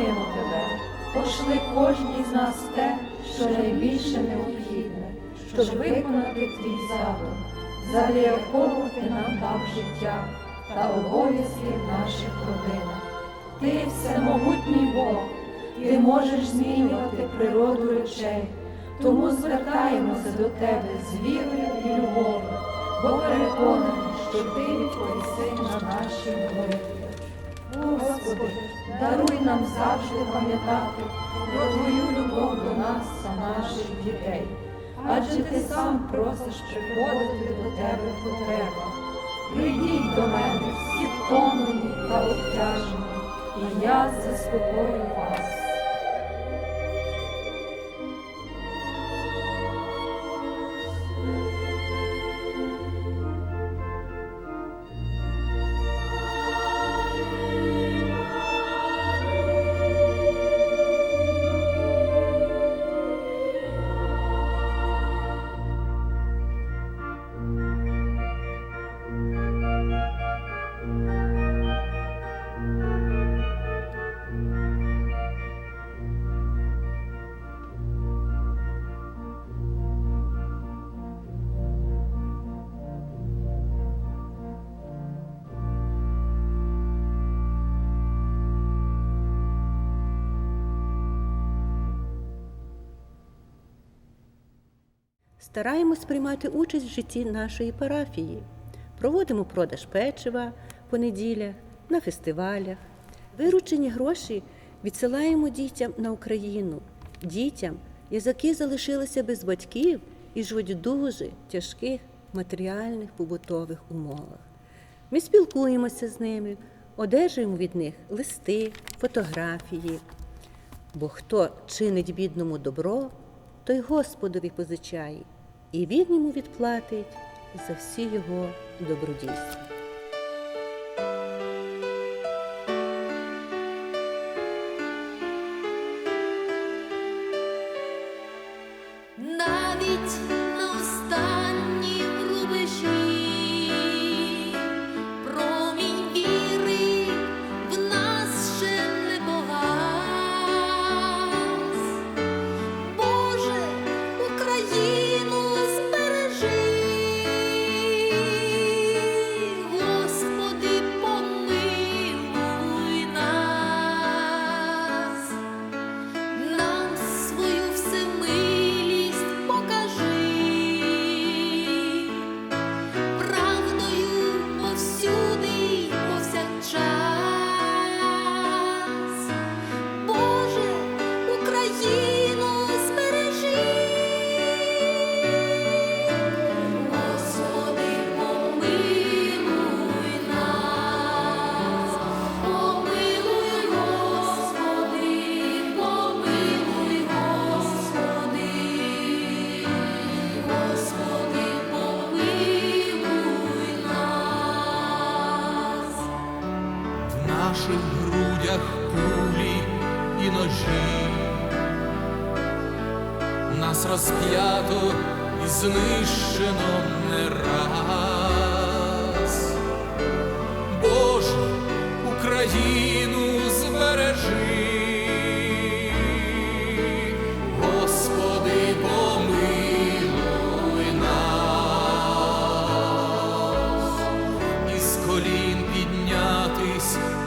благаємо тебе, пошли кожній з нас те, що найбільше необхідне, щоб виконати твій задум, задля якого ти нам дав життя та обов'язки в наших родинах. Ти всемогутній Бог, ти можеш змінювати природу речей, тому звертаємося до тебе з вірою і любов'ю, бо переконані, що ти відповіси на наші молитви. Господи, даруй нам завжди пам'ятати про Твою любов до нас та наших дітей, адже ти сам просиш приходити до тебе в потребах. Прийдіть до мене всі втомлені та обтяжені, і я заспокою вас. Стараємось приймати участь в житті нашої парафії. Проводимо продаж печива по неділях, на фестивалях. Виручені гроші відсилаємо дітям на Україну, дітям, які залишилися без батьків і живуть в дуже тяжких матеріальних побутових умовах. Ми спілкуємося з ними, одержуємо від них листи, фотографії. Бо хто чинить бідному добро, той Господові позичає, і він йому відплатить за всі його добродійства. Розп'ято і знищено не раз. Боже, Україну збережи,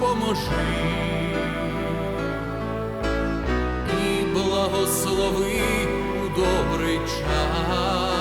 поможи. І благослови добрий час.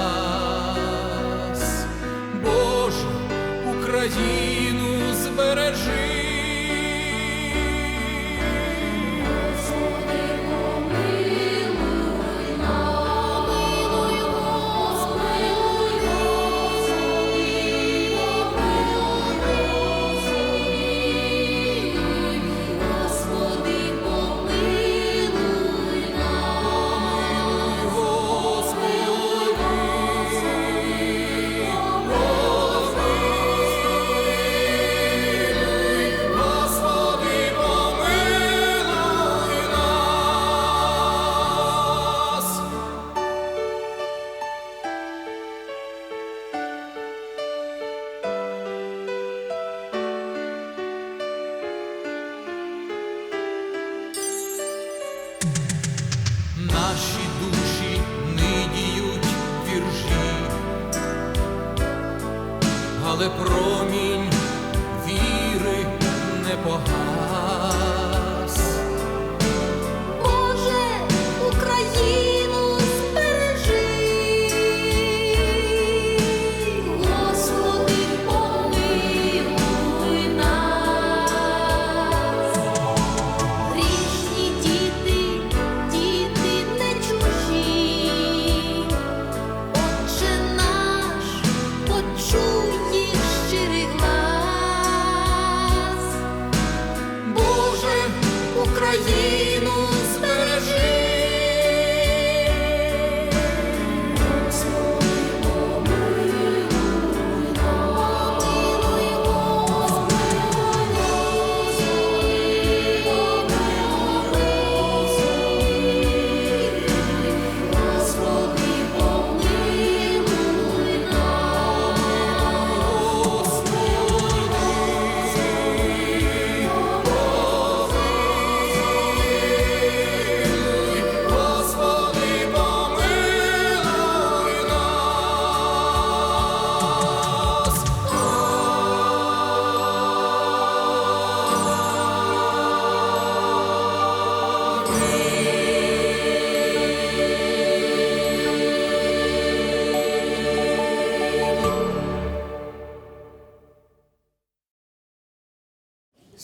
Але промінь віри не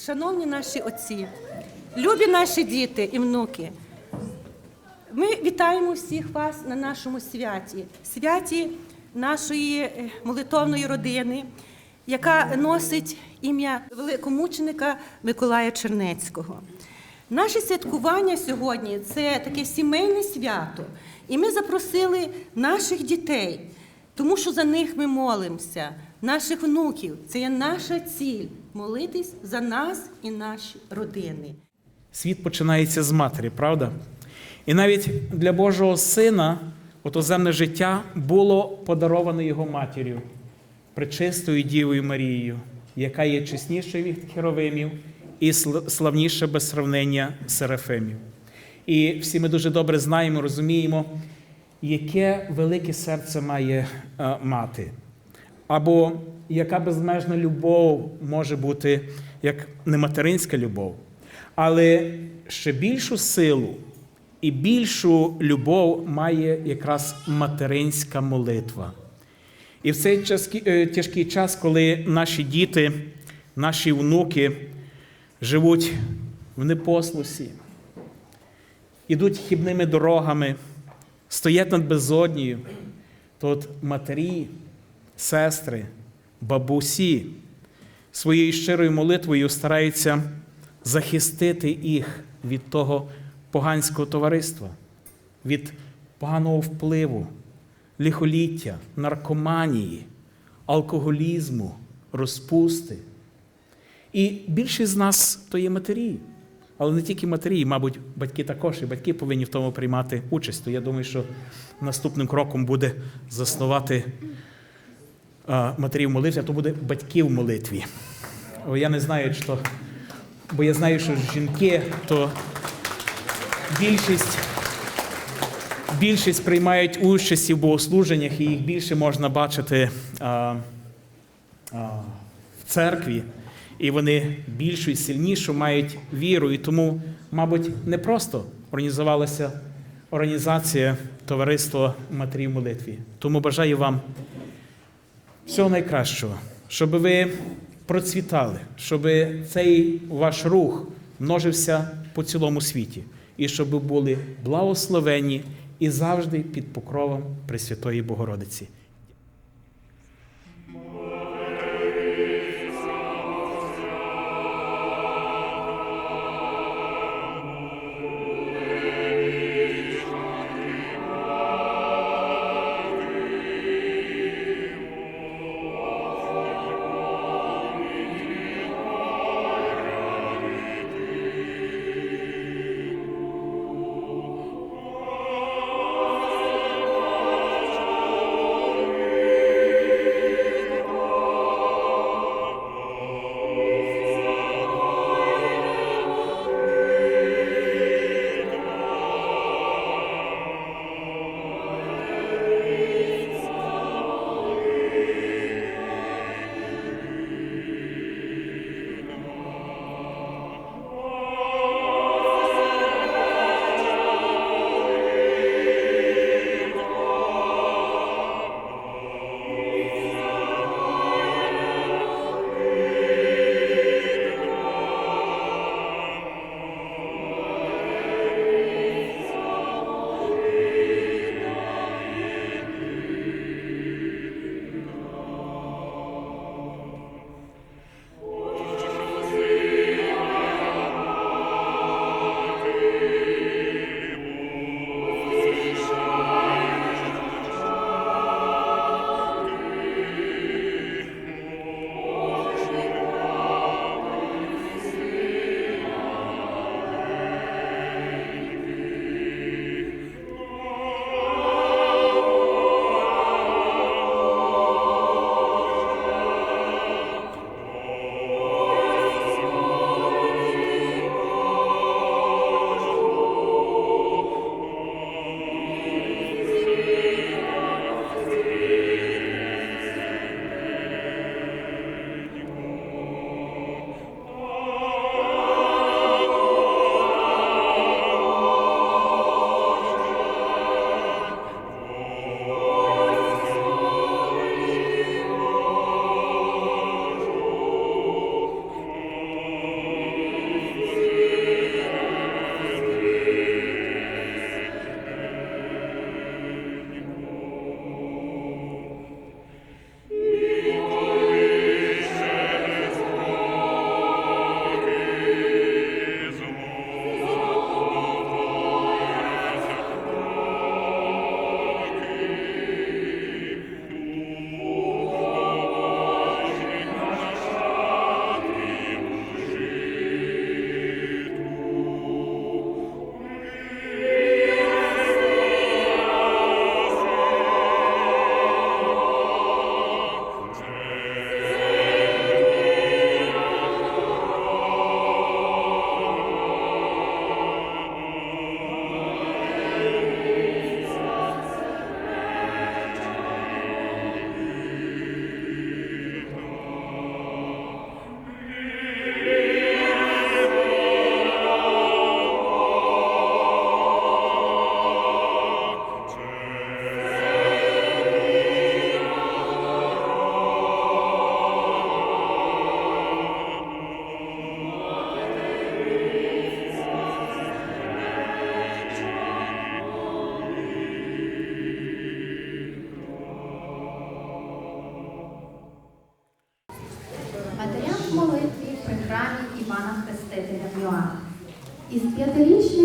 Шановні наші отці, любі наші діти і внуки, ми вітаємо всіх вас на нашому святі, святі нашої е, молитовної родини, яка носить ім'я великомученика Миколая Чернецького. Наше святкування сьогодні це таке сімейне свято, і ми запросили наших дітей, тому що за них ми молимося, наших внуків. Це є наша ціль молитись за нас і наші родини. Світ починається з матері, правда? І навіть для Божого сина ото земне життя було подароване його матір'ю, пречистою Дівою Марією, яка є чеснішою від херовимів і сл- славніша без сравнення серафимів. І всі ми дуже добре знаємо, розуміємо, яке велике серце має е, мати. Або яка безмежна любов може бути як не материнська любов, але ще більшу силу і більшу любов має якраз материнська молитва. І в цей е, тяжкий час, коли наші діти, наші внуки живуть в непослусі, ідуть хібними дорогами, стоять над безоднею, то от матері, сестри, бабусі своєю щирою молитвою стараються захистити їх від того поганського товариства, від поганого впливу, лихоліття, наркоманії, алкоголізму, розпусти. І більшість з нас то є матері. Але не тільки матері, мабуть, батьки також, і батьки повинні в тому приймати участь. То я думаю, що наступним кроком буде заснувати матерів молитві, а то буде батьків в молитві. Я не знаю, то, бо я знаю, що жінки, то більшість, більшість приймають участь в богослуженнях, і їх більше можна бачити а, а, в церкві. І вони більшу і сильнішу мають віру. І тому, мабуть, не просто організувалася організація Товариство Матерів молитві. Тому бажаю вам всього найкращого, щоб ви процвітали, щоб цей ваш рух множився по цілому світі, і щоб ви були благословені і завжди під покровом Пресвятої Богородиці.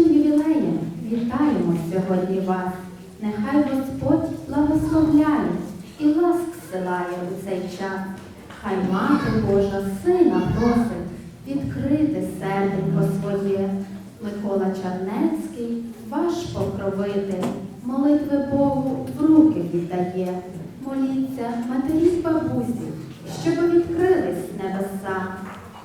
П'ятирічним ювілеєм вітаємо сьогодні вас. Нехай Господь благословляє і ласк силає у цей час. Хай мати Божа сина просить відкрити серденько своє. Микола Чернецький, ваш покровитель, молитви Богу в руки віддає. Моліться матері й бабусі, щоб відкрились небеса,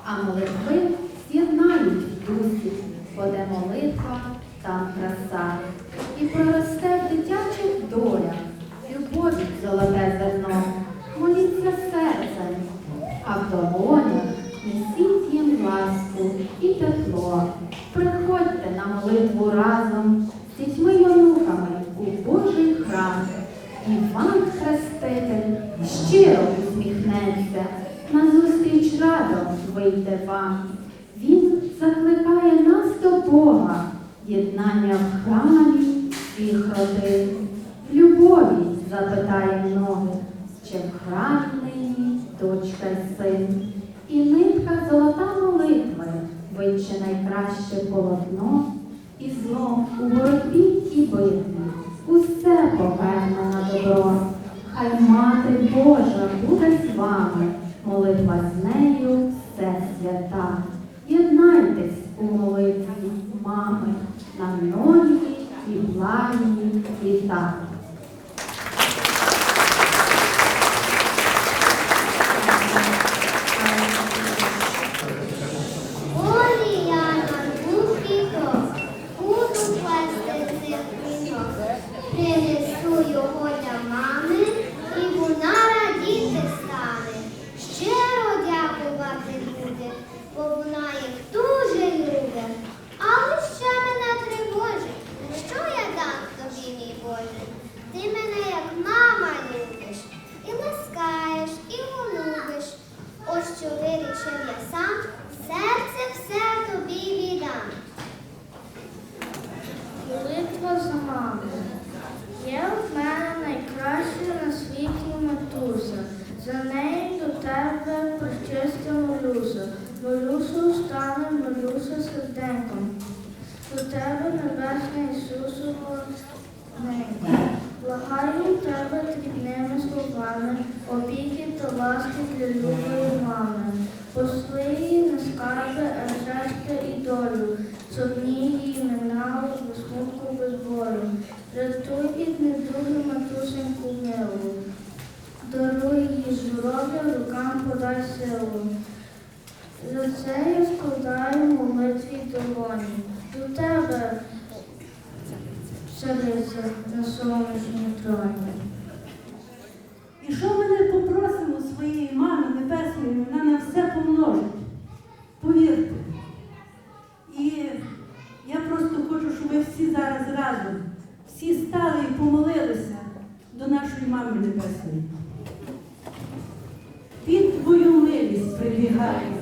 а молитви з'єднають дусі, буде молитва, там краса. І проросте в worthy. Матусеньку милу. Даруй їй здоров'я, рукам подай силу. За це я складаю молитві долоні. До тебе, цариця на сонячній троні. І що ми не попросимо своєї мами небесної, вона нам все помножить. Повірте. І я просто хочу, щоб ви всі зараз разом, всі стали і помолилися нашої мами небесної. Під твою милість прибігаю,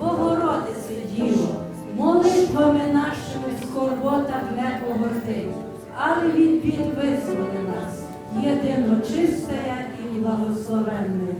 Богородице Діло, молитвами нашими в скорботах не погорти, але від бід визволи нас, єдино чистая і благословенна.